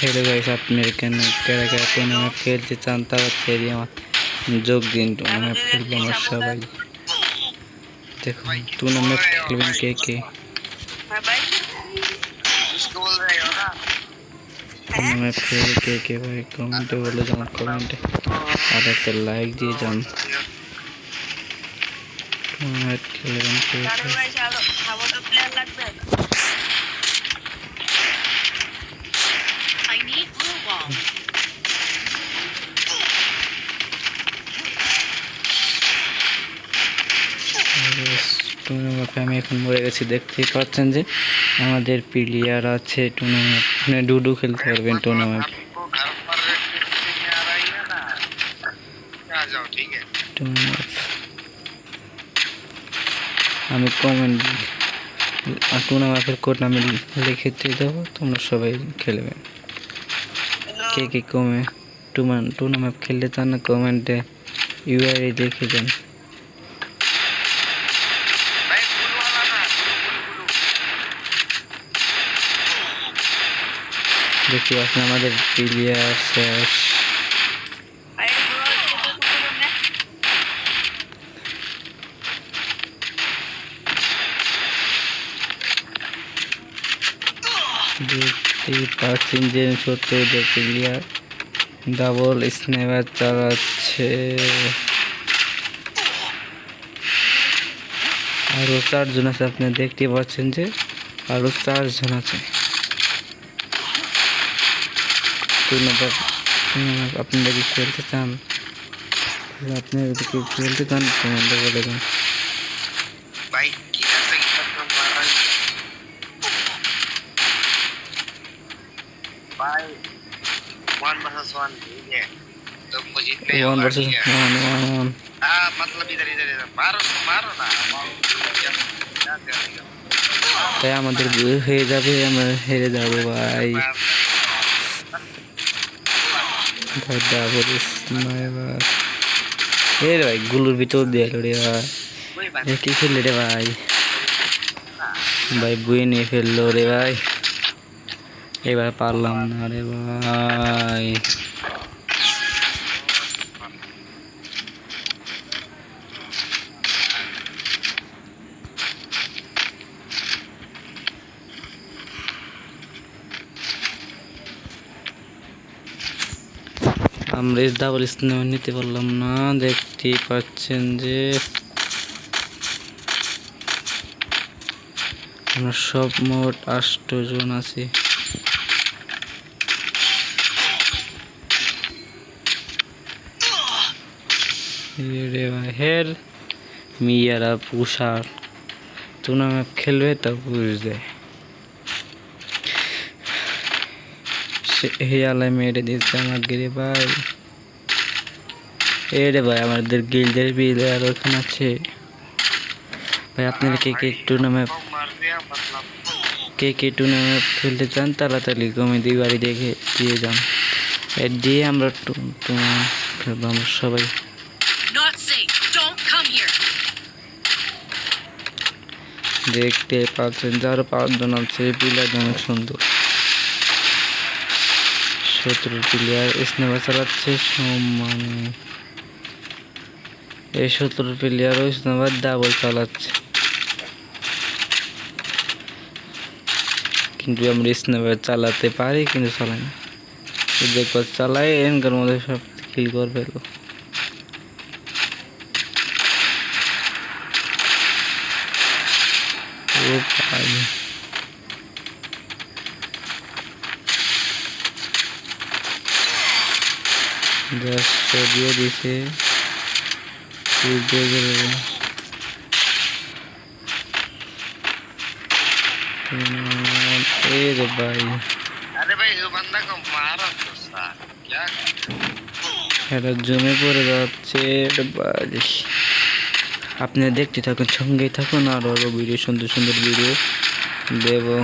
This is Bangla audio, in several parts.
हेलो गाइस आप मेरे कहने, कह रहा क्या तो मैं खेल जितना अंतर खेल दिया जो गेम तो मैं खेल दिया अच्छा भाई, देखो तू ना मैं खेल बिन के के मैं खेल के के भाई? कमेंट बोलो जान कमेंट। अरे तो लाइक दिए जाओ मैं खेल बिन के के টুনু মাপে আমি এখন মরে গেছি। দেখতেই পাচ্ছেন যে আমাদের প্লেয়ার আছে টুনু মানে ডুডু খেলতে পারবেন টুনু ম্যাপে আমি কমেন্ট আর টুর্নামেন্টের কোড আমি লিখে দিয়ে দেবো। তোমরা সবাই খেলবে। কে কে কমে টুর্নামেন্ট টুর্নামেন্ট খেললে তার না কমেন্টে ইউআরই দেখে দেন। দেখতে পাচ্ছেন আমাদের প্লেয়ার শেষ। দেখতে পাচ্ছেন যে শত্রুদের প্লেয়ার ডাবল স্নেপার চালাচ্ছে। আরও চারজন আছে, আপনি দেখতে পাচ্ছেন যে আরও চারজন আছে। कोई मतलब अपने लगे खेलते थे हम अपने लगे खेलते थे तो हम तो मतलब बोले थे one versus one one one one one हाँ मतलब इधर इधर इधर। मारो मारो ना। क्या मतलब हेरे जाबे हेरे जाबे भाई। ধরদা পুলিশ মাইবার এ রে ভাই, গুলোর ভিতর দিয়ে রে ভাই। কি খেললে রে ভাই? ভাই বুয়ে নিয়ে ফেলল রে ভাই। এবার পারলাম না রে ভাই। আমরা ডাবল স্নেহ নিতে পারলাম না। দেখতে পাচ্ছেন যে আমরা সব মোট জন আছি। হের মিয়ারা পুষার। টুর্নামেন্ট খেলবে তা হে মেরে দিয়েছে আমার গিরে ভাই। এ রে ভাই, আমাদের গিল্ডের বিল আর ওখানে আছে। ভাই, আপনারা কে কে টুর্নামেন্ট কে কে টুর্নামেন্ট খেলতে চান তাড়াতাড়ি কমেডি বাড়ি দেখে দিয়ে যান। দিয়ে আমরা খেলব আমরা সবাই। দেখতে পাচ্ছেন, যার পাঁচজন আছে পিলার অনেক সুন্দর। সতেরো প্লেয়ার। স্নেপা চালাচ্ছে সমানে এই সতেরো প্লেয়ার ওই স্নেপার ডাবল চালাচ্ছে। কিন্তু আমরা স্নেপার চালাতে পারি, কিন্তু চালাই না। দেখবার চালাই এনকার মধ্যে সব কিল করে ফেলব ও ভাই জাস্ট দিয়ে দিছে উঠে গেল এই রে ভাই अरे भाई ये बंदा को मारो तो सार क्या এটা জমে পড়ে যাচ্ছে রে ভাই আপনি দেখতে থাকুন সঙ্গেই থাকুন আর আরও ভিডিও সুন্দর সুন্দর ভিডিও দেবো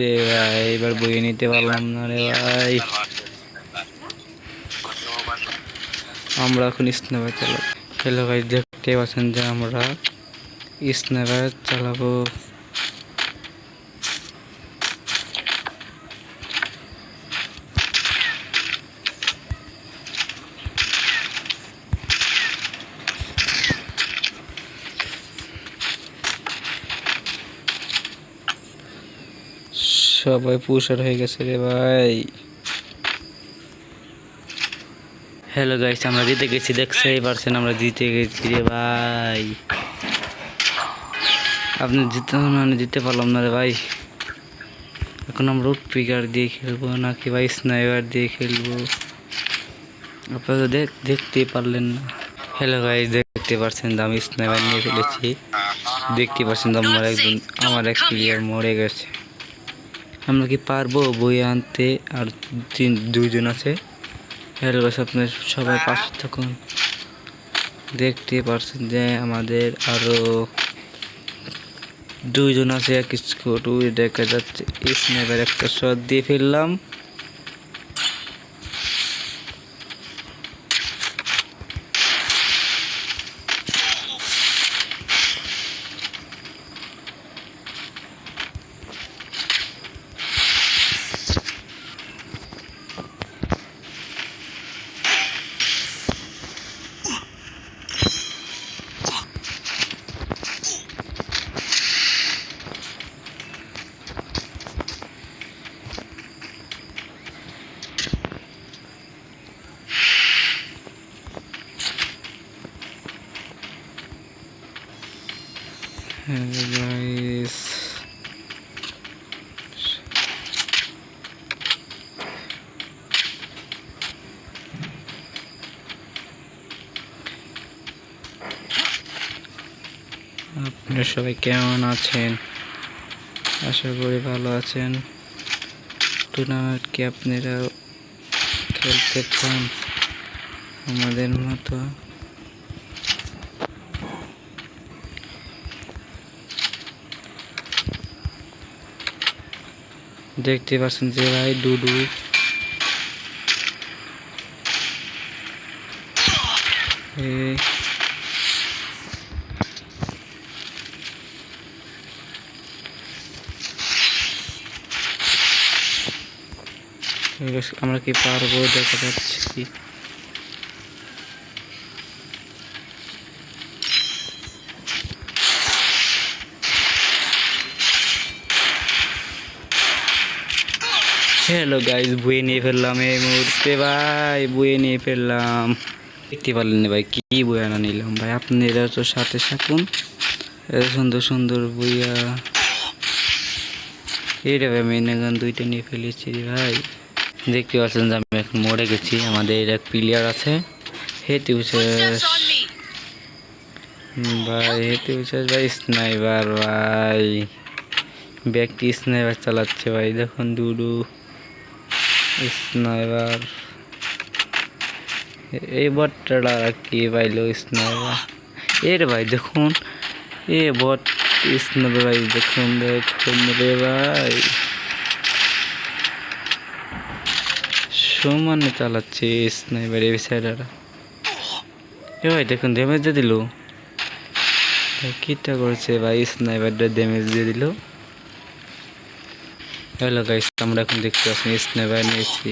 রে ভাই, এবার বই নিতে পারলাম না ভাই। আমরা এখন স্নেবার চালাব। হ্যালো ভাই, দেখতে পাচ্ছেন যে আমরা স্নেবার চালাবো। সবাই পুষার হয়ে গেছে রে ভাই। হ্যালো গাইস আমরা জিতে গেছি দেখতেই পারছেন, আমরা জিতে গেছি রে ভাই। আপনি জিতে আমি জিতে পারলাম না রে ভাই। এখন আমরা পিকার দিয়ে খেলব নাকি ভাই স্নাইপার দিয়ে খেলব? আপনারা দেখ দেখতেই পারলেন না। হ্যালো গাইস দেখতে পারছেন তো আমি স্নাইপার নিয়ে ফেলেছি। দেখতে পারছেন তো আমার একজন আমার এক প্লেয়ার মরে গেছে। আমরা কি পারব? বই আনতে আর তিন, দুইজন আছে। হ্যালো আপনার সবাই পাশে থাকুন। দেখতে পারছেন যে আমাদের আরও দুইজন আছে, এক স্কুল দেখা যাচ্ছে স্নেপের একটা শট দিয়ে ফেললাম। Guys. আপনারা সবাই কেমন আছেন আশা করি ভালো আছেন টুর্নামেন্ট কি আপনারা খেলতে চান আমাদের মতো দেখতে পাচ্ছেন যে ভাই ডুডু আমরা কি পারব? দেখা যাচ্ছে কি। হ্যালো গাইস বয়ে নিয়ে ফেললাম এই মুহূর্তে ভাই, বয়ে নিয়ে ফেললাম। দেখতে পারলেন ভাই, কি বইয়া না নিলাম ভাই? আপনারা তো সাথে থাকুন। সুন্দর সুন্দর বইয়া এইটা ভাই মেনাগান দুইটা নিয়ে ফেলেছি ভাই। দেখতে পাচ্ছেন যে আমি এখন মরে গেছি, আমাদের এক প্লেয়ার আছে। হেতে me. ভাই, হেতে উঠে ভাই স্নাইপার ভাই। ব্যক্তি স্নাইপার চালাচ্ছে ভাই, দেখুন দুডু স্নাইপার এই বটটা কি পাইলো স্নাইপার এর ভাই দেখুন, এ বট স্নাইপার ভাই, দেখুন দেখুন রে ভাই। সমানে চালাচ্ছে স্নাইপার এই সাইডারা এ ভাই দেখুন ড্যামেজ দিয়ে দিল। কিটা করছে ভাই স্নাইপারটা ড্যামেজ দিয়ে দিল। হ্যালো গাইস আমরা এখন দেখতে পাচ্ছি স্নাইপার নিয়েছি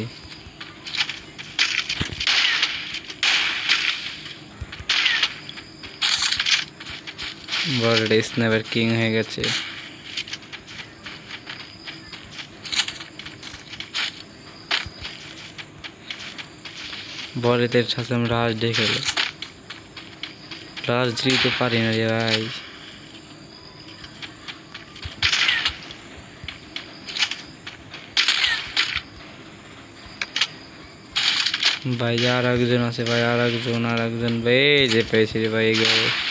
বড় স্নাইপার কিং হয়ে গেছে। বড়দের সাথে আমরা রাজ দেখে রাজ দিতে পারি না রে ভাই। ভাই আর একজন আছে ভাই আর একজন আর একজন ভাই এই যে পেয়েছি রে ভাই এগিয়ে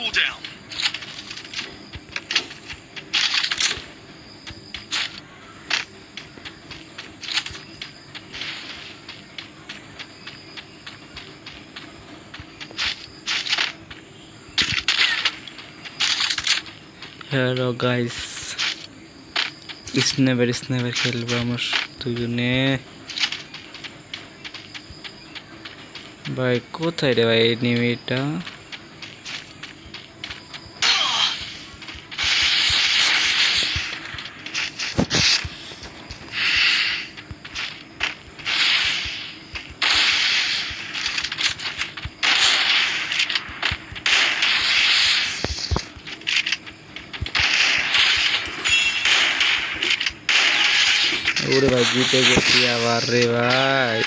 cooldown. হ্যালো গাইস স্নেভার স্নেভার খেলব আমার দুজনে ভাই কোথায় রে ভাই এনিমিটা ওরে ভাই জিতে গেছি আবার রে ভাই